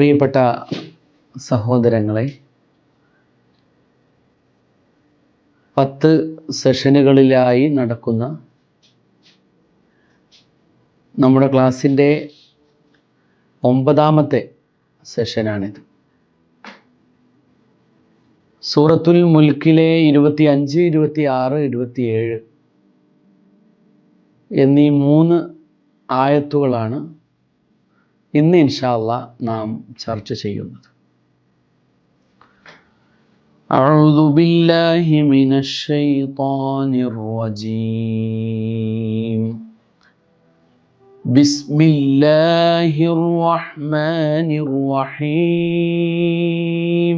പ്രിയപ്പെട്ട സഹോദരങ്ങളെ പത്ത് സെഷനുകളിലായി നടക്കുന്ന നമ്മുടെ ക്ലാസ്സിന്റെ ഒമ്പതാമത്തെ സെഷനാണിത്. സൂറത്തുൽ മുൽക്കിലെ ഇരുപത്തി അഞ്ച് ഇരുപത്തി ആറ് ഇരുപത്തിയേഴ് എന്നീ മൂന്ന് ആയത്തുകളാണ് ഇന്ന് ഇൻഷാല്ല നാം ചർച്ച ചെയ്യുന്നത് أعوذ بالله من الشيطان الرجيم بسم الله الرحمن الرحيم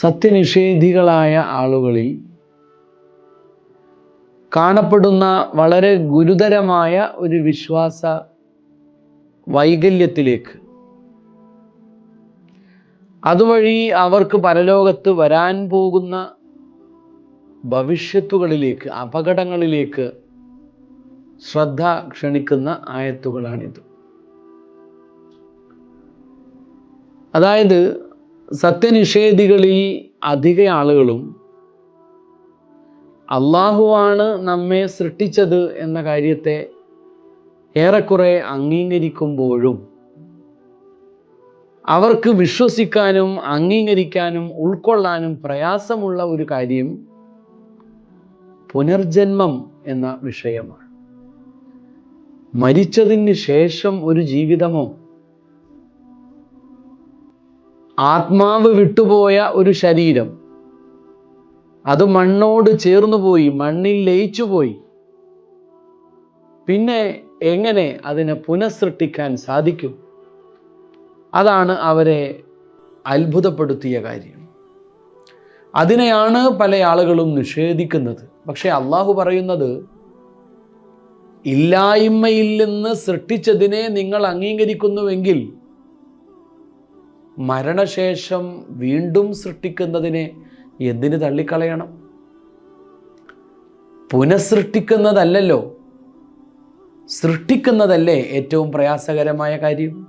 സത്യനിഷേധികളായ ആളുകളിൽ കാണപ്പെടുന്ന വളരെ ഗുരുതരമായ ഒരു വിശ്വാസ വൈകല്യത്തിലേക്ക്. അതുവഴി അവർക്ക് പരലോകത്ത് വരാൻ പോകുന്ന ഭവിഷ്യത്തുകളിലേക്ക് അപകടങ്ങളിലേക്ക് ശ്രദ്ധ ക്ഷണിക്കുന്ന ആയത്തുകളാണിത്. അതായത് സത്യനിഷേധികളിൽ അധിക ആളുകളും അള്ളാഹുവാണ് നമ്മെ സൃഷ്ടിച്ചത് എന്ന കാര്യത്തെ ഏറെക്കുറെ അംഗീകരിക്കുമ്പോഴും അവർക്ക് വിശ്വസിക്കാനും അംഗീകരിക്കാനും ഉൾക്കൊള്ളാനും പ്രയാസമുള്ള ഒരു കാര്യം പുനർജന്മം എന്ന വിഷയമാണ്. മരിച്ചതിന് ശേഷം ഒരു ജീവിതമോ ആത്മാവ് വിട്ടുപോയ ഒരു ശരീരം. അത് മണ്ണോട് ചേർന്നു പോയി മണ്ണിൽ ലയിച്ചു പോയി. പിന്നെ എങ്ങനെ അതിനെ പുനഃസൃഷ്ടിക്കാൻ സാധിക്കും? അതാണ് അവരെ അത്ഭുതപ്പെടുത്തിയ കാര്യം. അതിനെയാണ് പല ആളുകളും നിഷേധിക്കുന്നത്. പക്ഷെ അള്ളാഹു പറയുന്നത് ഇല്ലായ്മയിൽ നിന്ന് സൃഷ്ടിച്ചതിനെ നിങ്ങൾ അംഗീകരിക്കുന്നുവെങ്കിൽ മരണശേഷം വീണ്ടും സൃഷ്ടിക്കുന്നതിനെ എന്തിന് തള്ളിക്കളയണം? പുനഃസൃഷ്ടിക്കുന്നതല്ലല്ലോ. സൃഷ്ടിക്കുന്നതല്ലേ ഏറ്റവും പ്രയാസകരമായ കാര്യം?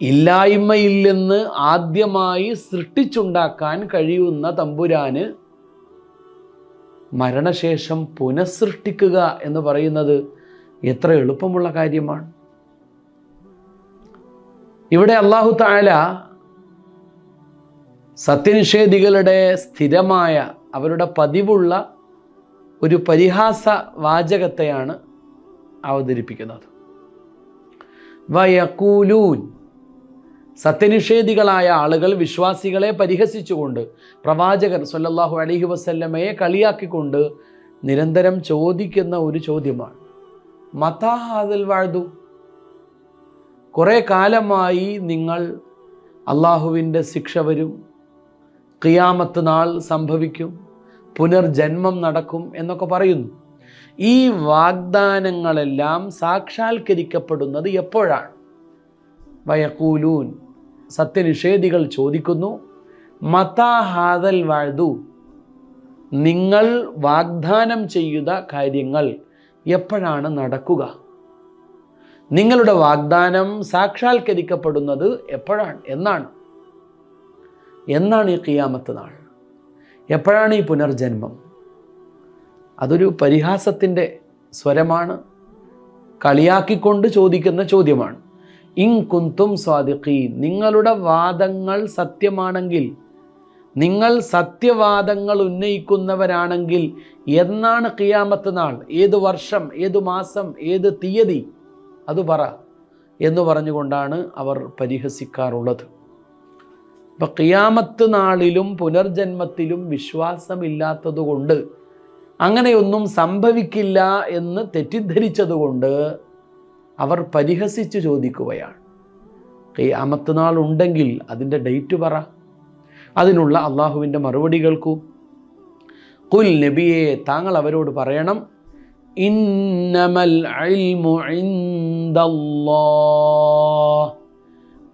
ഇല്ലായ്മയിൽ നിന്ന് ആദ്യമായി സൃഷ്ടിച്ചുണ്ടാക്കാൻ കഴിയുന്ന തമ്പുരാന് മരണശേഷം പുനഃസൃഷ്ടിക്കുക എന്ന് പറയുന്നത് എത്ര എളുപ്പമുള്ള കാര്യമാണ്. ഇവിടെ അള്ളാഹു താല സത്യനിഷേധികളുടെ സ്ഥിരമായ അവരുടെ പതിവുള്ള ഒരു പരിഹാസ വാചകത്തെയാണ് അവതരിപ്പിക്കുന്നത്. വയക്കൂലൂൻ. സത്യനിഷേധികളായ ആളുകൾ വിശ്വാസികളെ പരിഹസിച്ചുകൊണ്ട് പ്രവാചകൻ സല്ലല്ലാഹു അലഹി വസല്ലമയെ കളിയാക്കിക്കൊണ്ട് നിരന്തരം ചോദിക്കുന്ന ഒരു ചോദ്യമാണ്. മതാഹാദൽ വാഴ്തു കുറേ കാലമായി നിങ്ങൾ അള്ളാഹുവിന്റെ ശിക്ഷ വരും കിയാമത്ത് നാൾ സംഭവിക്കും പുനർജന്മം നടക്കും എന്നൊക്കെ പറയുന്നു. ഈ വാഗ്ദാനങ്ങളെല്ലാം സാക്ഷാത്കരിക്കപ്പെടുന്നത് എപ്പോഴാണ്? വയക്കൂലൂൻ സത്യനിഷേധികൾ ചോദിക്കുന്നു മതാഹാദൽ വാഴ്തു നിങ്ങൾ വാഗ്ദാനം ചെയ്യുന്ന കാര്യങ്ങൾ എപ്പോഴാണ് നടക്കുക? നിങ്ങളുടെ വാഗ്ദാനം സാക്ഷാത്കരിക്കപ്പെടുന്നത് എപ്പോഴാണ്? എന്നാണ്. എന്നാണ് ഈ കിയാമത്ത് നാൾ? എപ്പോഴാണ് ഈ പുനർജന്മം? അതൊരു പരിഹാസത്തിന്റെ സ്വരമാണ്. കളിയാക്കിക്കൊണ്ട് ചോദിക്കുന്ന ചോദ്യമാണ്. ഇൻ കുന്തും സ്വാദിഖി നിങ്ങളുടെ വാദങ്ങൾ സത്യമാണെങ്കിൽ നിങ്ങൾ സത്യവാദങ്ങൾ ഉന്നയിക്കുന്നവരാണെങ്കിൽ എന്നാണ് കിയാമത്ത് നാൾ? ഏത് വർഷം ഏത് മാസം ഏത് തീയതി? അത് പറ എന്ന് പറഞ്ഞുകൊണ്ടാണ് അവർ പരിഹസിക്കാറുള്ളത്. ഇപ്പം കിയാമത്ത് നാളിലും പുനർജന്മത്തിലും വിശ്വാസമില്ലാത്തതുകൊണ്ട് അങ്ങനെയൊന്നും സംഭവിക്കില്ല എന്ന് തെറ്റിദ്ധരിച്ചതുകൊണ്ട് അവർ പരിഹസിച്ച് ചോദിക്കുകയാണ്. കിയാമത്ത് നാൾ ഉണ്ടെങ്കിൽ അതിന്റെ ഡേറ്റ് പറ. അതിനുള്ള അള്ളാഹുവിന്റെ മറുപടി കുൽ നബിയെ താങ്കൾ അവരോട് പറയണം ഇന്നമൽ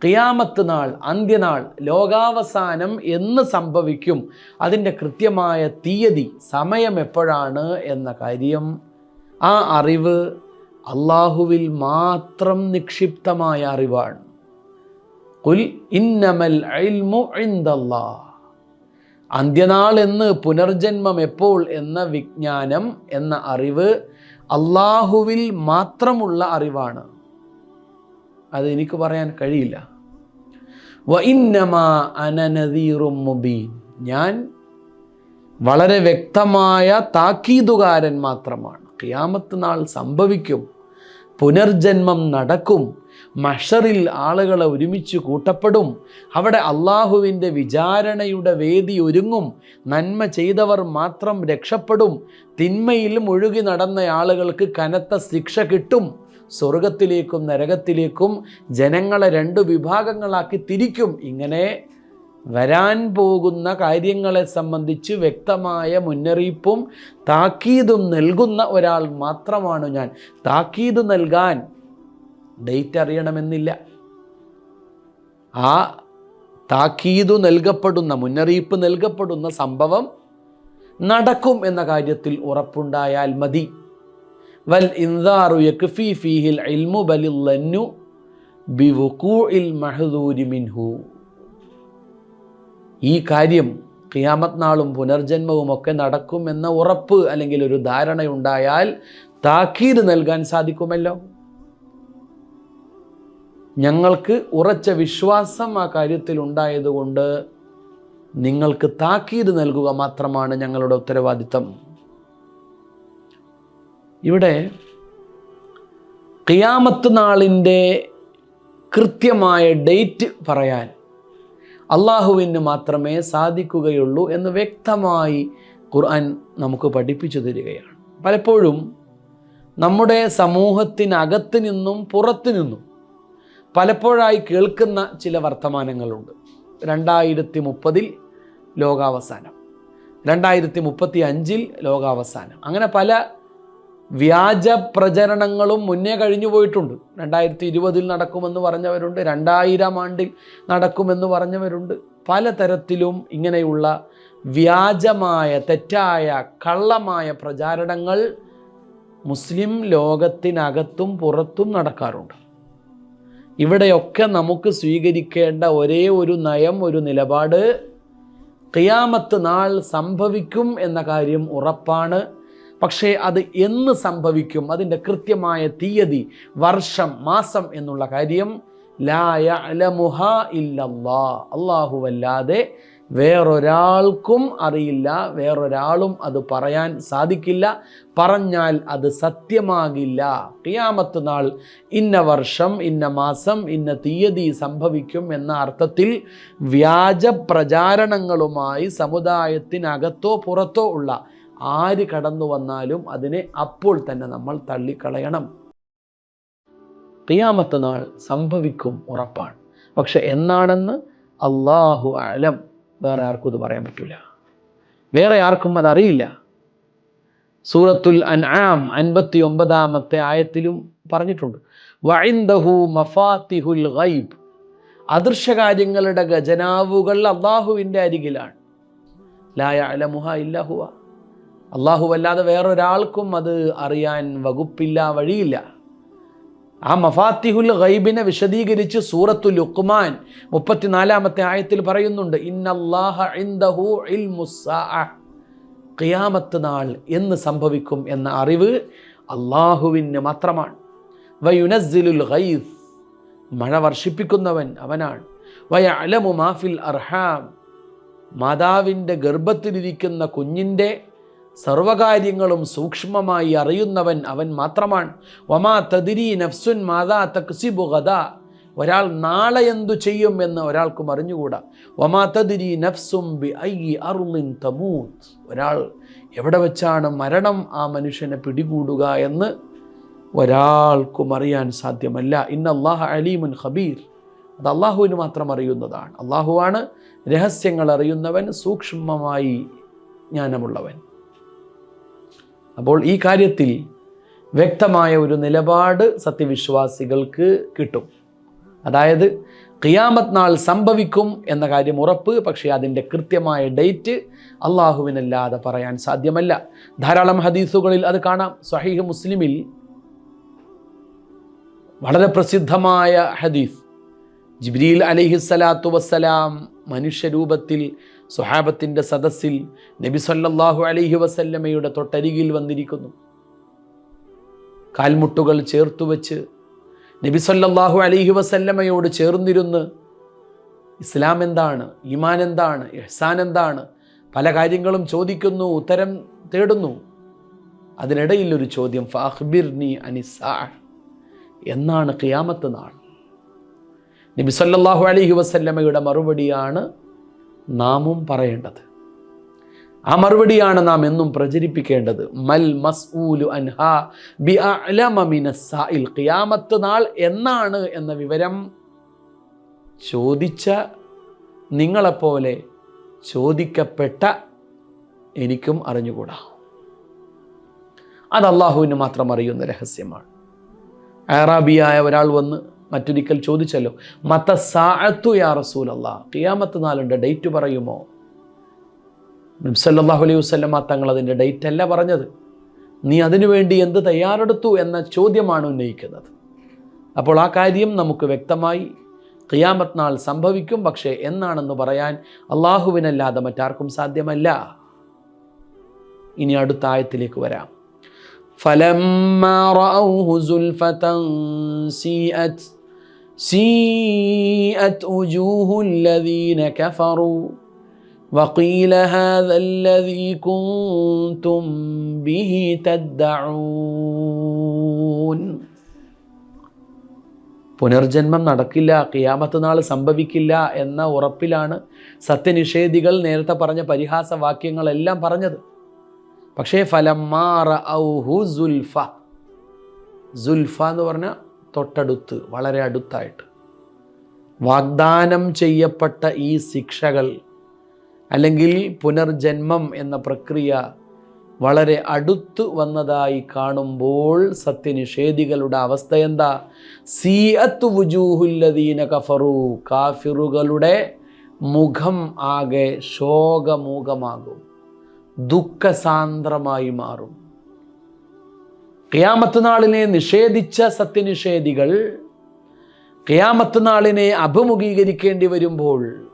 ഖിയാമത്ത് നാൾ അന്ത്യനാൾ ലോകാവസാനം എന്ന് സംഭവിക്കും. അതിന്റെ കൃത്യമായ തീയതി സമയം എപ്പോഴാണ് എന്ന കാര്യം. ആ അറിവ് അള്ളാഹുവിൽ മാത്രം നിക്ഷിപ്തമായ അറിവാണ്. കുൽ ഇന്നമൽ അന്ത്യനാൾ എന്ന് പുനർജന്മം എപ്പോൾ എന്ന വിജ്ഞാനം എന്ന അറിവ് അള്ളാഹുവിൽ മാത്രമുള്ള അറിവാണ്. അത് എനിക്ക് പറയാൻ കഴിയില്ല. ഞാൻ വളരെ വ്യക്തമായ താക്കീതുകാരൻ മാത്രമാണ്. ഖിയാമത്ത് നാൾ സംഭവിക്കും. പുനർജന്മം നടക്കും. മഷറിൽ ആളുകളെ ഒരുമിച്ച് കൂട്ടപ്പെടും. അവിടെ അള്ളാഹുവിന്റെ വിചാരണയുടെ വേദി ഒരുങ്ങും. നന്മ ചെയ്തവർ മാത്രം രക്ഷപ്പെടും. തിന്മയിൽ മുഴുകി നടന്ന ആളുകൾക്ക് കനത്ത ശിക്ഷ കിട്ടും. സ്വർഗത്തിലേക്കും നരകത്തിലേക്കും ജനങ്ങളെ രണ്ട് വിഭാഗങ്ങളാക്കി തിരിക്കും. ഇങ്ങനെ വരാൻ പോകുന്ന കാര്യങ്ങളെ സംബന്ധിച്ച് വ്യക്തമായ മുന്നറിയിപ്പും താക്കീതും നൽകുന്ന ഒരാൾ മാത്രമാണ് ഞാൻ. താക്കീത് നൽകാൻ ഡേറ്റ് അറിയണമെന്നില്ല. ആ താക്കീതു നൽകപ്പെടുന്ന മുന്നറിയിപ്പ് നൽകപ്പെടുന്ന സംഭവം നടക്കും എന്ന കാര്യത്തിൽ ഉറപ്പുണ്ടായാൽ മതി. വൽ ഇൻദാറു യക്ഫി ഫീഹിൽ ഇൽമു ബലില്ലന്നു മഹദൂരി മിൻഹു. ഈ കാര്യം ഖിയാമത്ത് നാളും പുനർജന്മവും ഒക്കെ നടക്കുമെന്ന ഉറപ്പ് അല്ലെങ്കിൽ ഒരു ധാരണയുണ്ടായാൽ താക്കീത് നൽകാൻ സാധിക്കുമല്ലോ. ഞങ്ങൾക്ക് ഉറച്ച വിശ്വാസം ആ കാര്യത്തിൽ ഉണ്ടായതുകൊണ്ട് നിങ്ങൾക്ക് താക്കീത് നൽകുക മാത്രമാണ് ഞങ്ങളുടെ ഉത്തരവാദിത്തം. ഇവിടെ ഖിയാമത്ത് നാളിന്റെ കൃത്യമായ ഡേറ്റ് പറയാൻ അള്ളാഹുവിന് മാത്രമേ സാധിക്കുകയുള്ളൂ എന്ന് വ്യക്തമായി ഖുർആൻ നമുക്ക് പഠിപ്പിച്ചു തരികയാണ്. പലപ്പോഴും നമ്മുടെ സമൂഹത്തിനകത്ത് നിന്നും പുറത്തു നിന്നും പലപ്പോഴായി കേൾക്കുന്ന ചില വർത്തമാനങ്ങളുണ്ട്. രണ്ടായിരത്തി മുപ്പതിൽ ലോകാവസാനം രണ്ടായിരത്തി മുപ്പത്തി അഞ്ചിൽ ലോകാവസാനം അങ്ങനെ പല വ്യാജ പ്രചരണങ്ങളും മുന്നേ കഴിഞ്ഞു പോയിട്ടുണ്ട്. രണ്ടായിരത്തി ഇരുപതിൽ നടക്കുമെന്ന് പറഞ്ഞവരുണ്ട്. രണ്ടായിരം ആണ്ടിൽ നടക്കുമെന്ന് പറഞ്ഞവരുണ്ട്. പലതരത്തിലും ഇങ്ങനെയുള്ള വ്യാജമായ തെറ്റായ കള്ളമായ പ്രചാരണങ്ങൾ മുസ്ലിം ലോകത്തിനകത്തും പുറത്തും നടക്കാറുണ്ട്. ഇവിടെയൊക്കെ നമുക്ക് സ്വീകരിക്കേണ്ട ഒരേ ഒരു നയം ഒരു നിലപാട് ഖിയാമത്ത് നാൾ സംഭവിക്കും എന്ന കാര്യം ഉറപ്പാണ്. പക്ഷേ അത് എന്ന് സംഭവിക്കും? അതിന്റെ കൃത്യമായ തീയതി വർഷം മാസം എന്നുള്ള കാര്യം ലായ അലമുഹ ഇല്ലല്ലാ. അള്ളാഹുവല്ലാതെ വേറൊരാൾക്കും അറിയില്ല വേറൊരാളും അത് പറയാൻ സാധിക്കില്ല. പറഞ്ഞാൽ അത് സത്യമാകില്ല. കിയാമത്ത് നാൾ ഇന്ന വർഷം ഇന്ന മാസം ഇന്ന തീയതി സംഭവിക്കും എന്ന അർത്ഥത്തിൽ വ്യാജ പ്രചാരണങ്ങളുമായി സമുദായത്തിനകത്തോ പുറത്തോ ഉള്ള ആര് കടന്നു വന്നാലും അതിനെ അപ്പോൾ തന്നെ നമ്മൾ തള്ളിക്കളയണം. ഖിയാമത്ത് നാൾ സംഭവിക്കും ഉറപ്പാണ്. പക്ഷെ എന്നാണെന്ന് അള്ളാഹു അലം വേറെ ആർക്കും ഇത് പറയാൻ പറ്റില്ല വേറെ ആർക്കും അതറിയില്ല സൂറത്തുൽ അൻആം അൻപത്തി ഒമ്പതാമത്തെ ആയത്തിലും പറഞ്ഞിട്ടുണ്ട്. വൈന്ദഹു മഫാത്തിഹുൽ ഗൈബ്. അദൃശ്യകാര്യങ്ങളുടെ ഖജനാവുകൾ അള്ളാഹുവിന്റെ അരികിലാണ്. ലായ അലമുഹ ഇല്ലഹുവ അള്ളാഹു അല്ലാതെ വേറൊരാൾക്കും അത് അറിയാൻ വകുപ്പില്ല വഴിയില്ല. ആ മഫാത്തിഹുൽ ഗൈബിനെ വിശദീകരിച്ച് സൂറത്തു ലുക്മാൻ മുപ്പത്തിനാലാമത്തെ ആയത്തിൽ പറയുന്നുണ്ട് ഖിയാമത്ത് നാൾ എന്ന് സംഭവിക്കും എന്ന അറിവ് അള്ളാഹുവിന് മാത്രമാണ്. വയുനസ്സിലുൽ ഗൈസ് മഴ വർഷിപ്പിക്കുന്നവൻ അവനാണ്. വയ അലമു മാഫിൽ അർഹാം മാതാവിന്റെ ഗർഭത്തിലിരിക്കുന്ന കുഞ്ഞിന്റെ സർവകാര്യങ്ങളും സൂക്ഷ്മമായി അറിയുന്നവൻ അവൻ മാത്രമാണ്. വമാ തദിരി നഫ്സുൻ മാതാ തക്സിബു ഗദ. ഒരാൾ നാളെ എന്തു ചെയ്യും എന്ന് ഒരാൾക്കും അറിഞ്ഞുകൂടാ. വമാ തദിരി നഫ്സും ബി ഐ അറുലിൻ തമൂത്ത് ഒരാൾ എവിടെ വെച്ചാണ് മരണം ആ മനുഷ്യനെ പിടികൂടുക എന്ന് ഒരാൾക്കും അറിയാൻ സാധ്യമല്ല. ഇന്ന അള്ളാഹ് അലീമുൻ ഖബീർ. അത് അള്ളാഹുവിന് മാത്രം അറിയുന്നതാണ്. അള്ളാഹുവാണ് രഹസ്യങ്ങൾ അറിയുന്നവൻ സൂക്ഷ്മമായി ജ്ഞാനമുള്ളവൻ. അപ്പോൾ ഈ കാര്യത്തിൽ വ്യക്തമായ ഒരു നിലപാട് സത്യവിശ്വാസികൾക്ക് കിട്ടും. അതായത് ഖിയാമത്ത് നാൾ സംഭവിക്കും എന്ന കാര്യം ഉറപ്പ് പക്ഷേ അതിന്റെ കൃത്യമായ ഡേറ്റ് അള്ളാഹുവിനല്ലാതെ പറയാൻ സാധ്യമല്ല. ധാരാളം ഹദീസുകളിൽ അത് കാണാം. സഹീഹ് മുസ്ലിമിൽ വളരെ പ്രസിദ്ധമായ ഹദീസ്. ജിബ്രീൽ അലിഹിസ്സലാത്തു വസ്സലാം മനുഷ്യരൂപത്തിൽ സുഹാബത്തിന്റെ സദസ്സിൽ നബി സല്ലല്ലാഹു അലൈഹി വസല്ലമയുടെ തൊട്ടരികിൽ വന്നിരിക്കുന്നു. കാൽമുട്ടുകൾ ചേർത്തു വെച്ച് നബി സല്ലല്ലാഹു അലൈഹി വസല്ലമയോട് ചേർന്നിരുന്ന് ഇസ്ലാം എന്താണ് ഈമാൻ എന്താണ് എഹ്സാൻ എന്താണ് പല കാര്യങ്ങളും ചോദിക്കുന്നു ഉത്തരം തേടുന്നു. അതിനിടയിൽ ഒരു ചോദ്യം ഫാഹ്ബിർനി അനിസാ എന്നാണ് ഖിയാമത്ത് നാൾ. നബി സല്ലല്ലാഹു അലൈഹി വസല്ലമയുടെ മറുപടിയാണ് നാമും പറയേണ്ടത്. ആ മറുപടിയാണ് നാം എന്നും പ്രചരിപ്പിക്കേണ്ടത്. മൽ മസ്ഊലു അൻഹാ ബി ഖിയാമത്ത് നാൾ എന്നാണ് എന്ന വിവരം ചോദിച്ച നിങ്ങളെപ്പോലെ ചോദിക്കപ്പെട്ട എനിക്കും അറിഞ്ഞുകൂടാ. അത് അള്ളാഹുവിന് മാത്രം അറിയുന്ന രഹസ്യമാണ്. അറാബിയായ ഒരാൾ വന്ന് മറ്റൊരിക്കൽ ചോദിച്ചല്ലോ മത്ത സാഅത്തു യാ റസൂൽ അള്ളാഹ് ഖിയാമത്ത് നാളുണ്ട് ഡേറ്റ് പറയുമോ നബ്സല്ലാഹു അലൈഹി വസ്ലമ തങ്ങൾ അതിൻ്റെ ഡേറ്റ് അല്ല പറഞ്ഞത് നീ അതിനുവേണ്ടി എന്ത് തയ്യാറെടുത്തു എന്ന ചോദ്യമാണ് ഉന്നയിക്കുന്നത് അപ്പോൾ ആ കാര്യം നമുക്ക് വ്യക്തമായി ഖിയാമത്ത് നാൾ സംഭവിക്കും പക്ഷേ എന്നാണെന്ന് പറയാൻ അള്ളാഹുവിനല്ലാതെ മറ്റാർക്കും സാധ്യമല്ല ഇനി അടുത്ത ആയത്തിലേക്ക് വരാം فلما رأوه زلفة سيئت سيئت وجوه الذين كفروا وقيل هذا الذي كنتم به تدعون പുനർജന്മം നടക്കില്ല കിയാമത്ത് നാൾ സംഭവിക്കില്ല എന്ന ഉറപ്പിലാണ് സത്യനിഷേധികൾ നേരത്തെ പറഞ്ഞ പരിഹാസ വാക്യങ്ങളെല്ലാം പറഞ്ഞത് പക്ഷേ ഫലമാറ ഔഹു സുൽഫ സുൽഫ എന്ന് പറഞ്ഞാൽ തൊട്ടടുത്ത് വളരെ അടുത്തായിട്ട്. വാഗ്ദാനം ചെയ്യപ്പെട്ട ഈ ശിക്ഷകൾ അല്ലെങ്കിൽ പുനർജന്മം എന്ന പ്രക്രിയ വളരെ അടുത്ത് വന്നതായി കാണുമ്പോൾ സത്യനിഷേധികളുടെ അവസ്ഥ എന്താ? സിയത്ത് വുജൂഹുല്ലദീന കഫറു. കാഫിറുകളുടെ മുഖം ആകെ ശോകമൂകമാകും. ദുഃഖസാന്ദ്രമായി മാറും. ഖിയാമത്ത് നാളിനെ നിഷേധിച്ച സത്യനിഷേധികൾ ഖിയാമത്ത് നാളിനെ അഭിമുഖീകരിക്കേണ്ടി വരുമ്പോൾ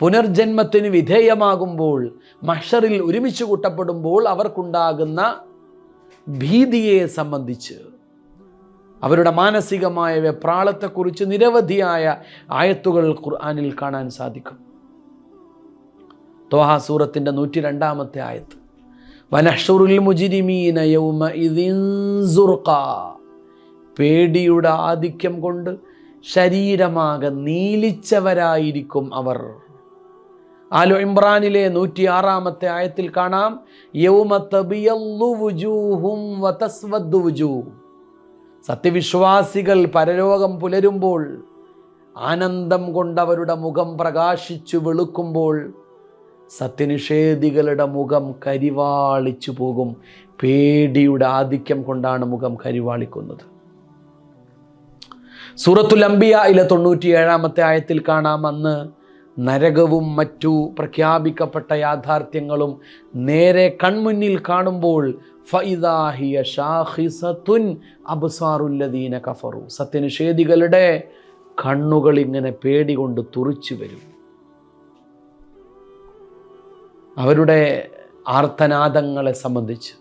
പുനർജന്മത്തിന് വിധേയമാകുമ്പോൾ മഷറിൽ ഒരുമിച്ച് കൂട്ടപ്പെടുമ്പോൾ അവർക്കുണ്ടാകുന്ന ഭീതിയെ സംബന്ധിച്ച് അവരുടെ മാനസികമായ വെപ്രാളത്തെക്കുറിച്ച് നിരവധിയായ ആയത്തുകൾ ഖുർആാനിൽ കാണാൻ സാധിക്കും. തോഹാസൂറത്തിന്റെ നൂറ്റി രണ്ടാമത്തെ ആയത്ത്. യൗമ പേടിയുടെ ആധിക്യം കൊണ്ട് ശരീരമാകെ നീലിച്ചവരായിരിക്കും അവർ. ആലു ഇമ്രാനിലെ നൂറ്റി ആറാമത്തെ ആയത്തിൽ കാണാം സത്യവിശ്വാസികൾ പരലോകം പുലരുമ്പോൾ ആനന്ദം കൊണ്ടവരുടെ മുഖം പ്രകാശിച്ചു വെളുക്കുമ്പോൾ സത്യനിഷേധികളുടെ മുഖം കരിവാളിച്ചു പോകും. പേടിയുടെ ആധിക്യം കൊണ്ടാണ് മുഖം കരിവാളിക്കുന്നത്. സൂറത്തുൽ അംബിയയിലെ തൊണ്ണൂറ്റിയേഴാമത്തെ ആയത്തിൽ കാണാം അന്ന് നരകവും മറ്റു പ്രഖ്യാപിക്കപ്പെട്ട യാഥാർത്ഥ്യങ്ങളും നേരെ കൺമുന്നിൽ കാണുമ്പോൾ കഫറു. സത്യനിഷേധികളുടെ കണ്ണുകൾ ഇങ്ങനെ പേടി കൊണ്ട് തുറിച്ചു വരും. അവരുടെ ആർത്തനാദങ്ങളെ സംബന്ധിച്ച്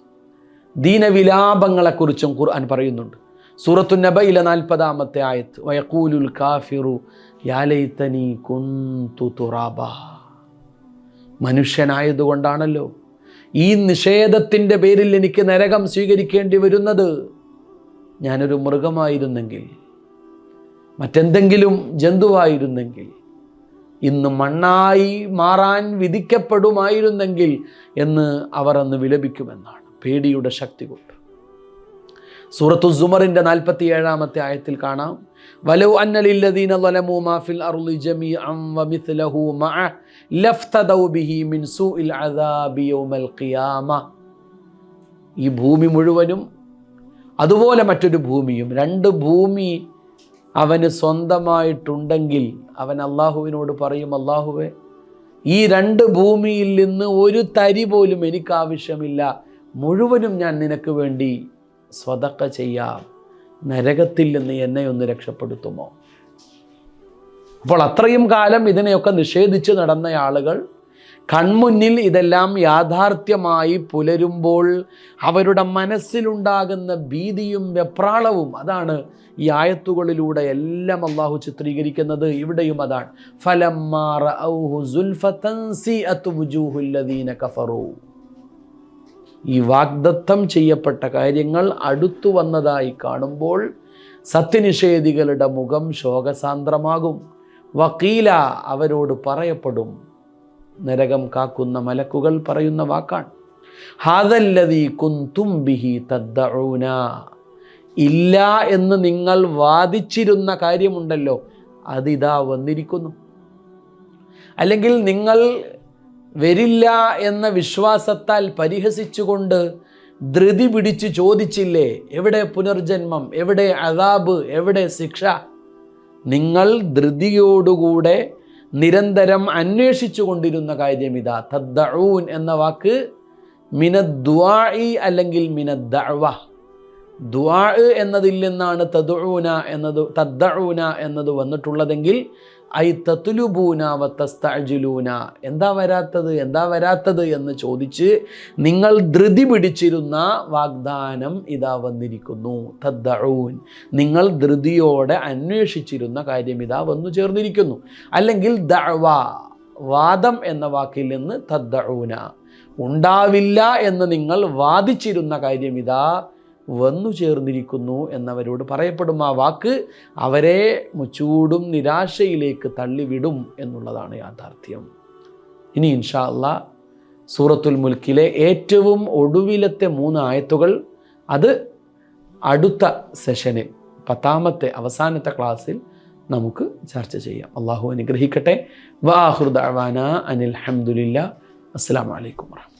ദീനവിലാപങ്ങളെക്കുറിച്ചും ഖുർആൻ പറയുന്നുണ്ട്. സൂറത്തു നബയിലെ നാൽപ്പതാമത്തെ ആയത്ത് വയക്കൂലുൽ കാഫിറു യാലൈത്തനി കുന്തു തുറാബ. മനുഷ്യനായതുകൊണ്ടാണല്ലോ ഈ നിഷേധത്തിന്റെ പേരിൽ എനിക്ക് നരകം സ്വീകരിക്കേണ്ടി വരുന്നത്. ഞാനൊരു മൃഗമായിരുന്നെങ്കിൽ മറ്റെന്തെങ്കിലും ജന്തുവായിരുന്നെങ്കിൽ ഇന്ന് മണ്ണായി മാറാൻ വിധിക്കപ്പെടുമായിരുന്നെങ്കിൽ എന്ന് അവർ അന്ന് വിലപിക്കുമെന്നാണ്. പേടിയുടെ ശക്തി കൊണ്ട്. സൂറത്തു സുമറിന്റെ നാൽപ്പത്തി ഏഴാമത്തെ ആയത്തിൽ കാണാം. വലു അന്നലില്ലദീന അർളി മഅ ലഫ്തദൗ ബിഹി മിൻ സൂഇൽ അദാബി യൗമൽ ഖിയാമ. ഈ ഭൂമി മുഴുവനും അതുപോലെ മറ്റൊരു ഭൂമിയും രണ്ട് ഭൂമി അവന് സ്വന്തമായിട്ടുണ്ടെങ്കിൽ അവൻ അള്ളാഹുവിനോട് പറയും അള്ളാഹുവെ ഈ രണ്ട് ഭൂമിയിൽ നിന്ന് ഒരു തരി പോലും എനിക്ക് ആവശ്യമില്ല. മുഴുവനും ഞാൻ നിനക്ക് വേണ്ടി സ്വതക്ക ചെയ്യാം. നരകത്തിൽ നിന്ന് എന്നെ ഒന്ന് രക്ഷപ്പെടുത്തുമോ? അപ്പോൾ അത്രയും കാലം ഇതിനെയൊക്കെ നിഷേധിച്ച് നടന്ന ആളുകൾ കൺമുന്നിൽ ഇതെല്ലാം യാഥാർത്ഥ്യമായി പുലരുമ്പോൾ അവരുടെ മനസ്സിലുണ്ടാകുന്ന ഭീതിയും വെപ്രാളവും അതാണ് ഈ ആയത്തുകളിലൂടെ എല്ലാം അള്ളാഹു ചിത്രീകരിക്കുന്നത്. ഇവിടെയും അതാണ്. ഫലം ഈ വാഗ്ദത്തം ചെയ്യപ്പെട്ട കാര്യങ്ങൾ അടുത്തു വന്നതായി കാണുമ്പോൾ സത്യനിഷേധികളുടെ മുഖം ശോകസാന്ദ്രമാകും. വക്കീല അവരോട് പറയപ്പെടും. നരകം കാക്കുന്ന മലക്കുകൾ പറയുന്ന വാക്കാണ്. ഹാദല്ലതി കുന്തും ബിഹി തദ്ദഊന. ഇല്ല എന്ന് നിങ്ങൾ വാദിച്ചിരുന്ന കാര്യമുണ്ടല്ലോ അതിതാ വന്നിരിക്കുന്നു. അല്ലെങ്കിൽ നിങ്ങൾ വരില്ല എന്ന വിശ്വാസത്താൽ പരിഹസിച്ചുകൊണ്ട് ധൃതി പിടിച്ച് ചോദിച്ചില്ലേ എവിടെ പുനർജന്മം എവിടെ അതാബ് എവിടെ ശിക്ഷ? നിങ്ങൾ ധൃതിയോടുകൂടെ നിരന്തരം അന്വേഷിച്ചു കൊണ്ടിരുന്ന കാര്യം ഇതാ തദ്ദഊൻ എന്ന വാക്ക് മിനദ്വാഇ അല്ലെങ്കിൽ മിനദ്ദഅവ. ദ്വാ എന്നതിൽ നിന്നാണ് തദ്ഊന എന്നത് തദ്ദഊന എന്നത് വന്നിട്ടുള്ളതെങ്കിൽ ഐ തത്തുലുബൂന വത്തസ്തഅജിലൂന. എന്താ വരാത്തത്? എന്താ വരാത്തത് എന്ന് ചോദിച്ച് നിങ്ങൾ ധൃതി പിടിച്ചിരുന്ന വാഗ്ദാനം ഇതാ വന്നിരിക്കുന്നു. തദ്ദഊൻ. നിങ്ങൾ ധൃതിയോടെ അന്വേഷിച്ചിരുന്ന കാര്യം ഇതാ വന്നു ചേർന്നിരിക്കുന്നു. അല്ലെങ്കിൽ ദഅവ വാദം എന്ന വാക്കിൽ നിന്ന് തദ്ദഊന. ഉണ്ടാവില്ല എന്ന് നിങ്ങൾ വാദിച്ചിരുന്ന കാര്യം ഇതാ വന്നു ചേർന്നിരിക്കുന്നു എന്നവരോട് പറയപ്പെടും. ആ വാക്ക് അവരെ മുച്ചൂടും നിരാശയിലേക്ക് തള്ളിവിടും എന്നുള്ളതാണ് യാഥാർത്ഥ്യം. ഇനി ഇൻഷാ അല്ല സൂറത്തുൽ മുൽക്കിലെ ഏറ്റവും ഒടുവിലത്തെ മൂന്ന് ആയത്തുകൾ അത് അടുത്ത സെഷനിൽ പത്താമത്തെ അവസാനത്തെ ക്ലാസ്സിൽ നമുക്ക് ചർച്ച ചെയ്യാം. അള്ളാഹു അനുഗ്രഹിക്കട്ടെ. വാഹൃദാന അനിൽ ഹംദുലില്ല. അസ്സാം വലൈക്കും വാഹമത്ത്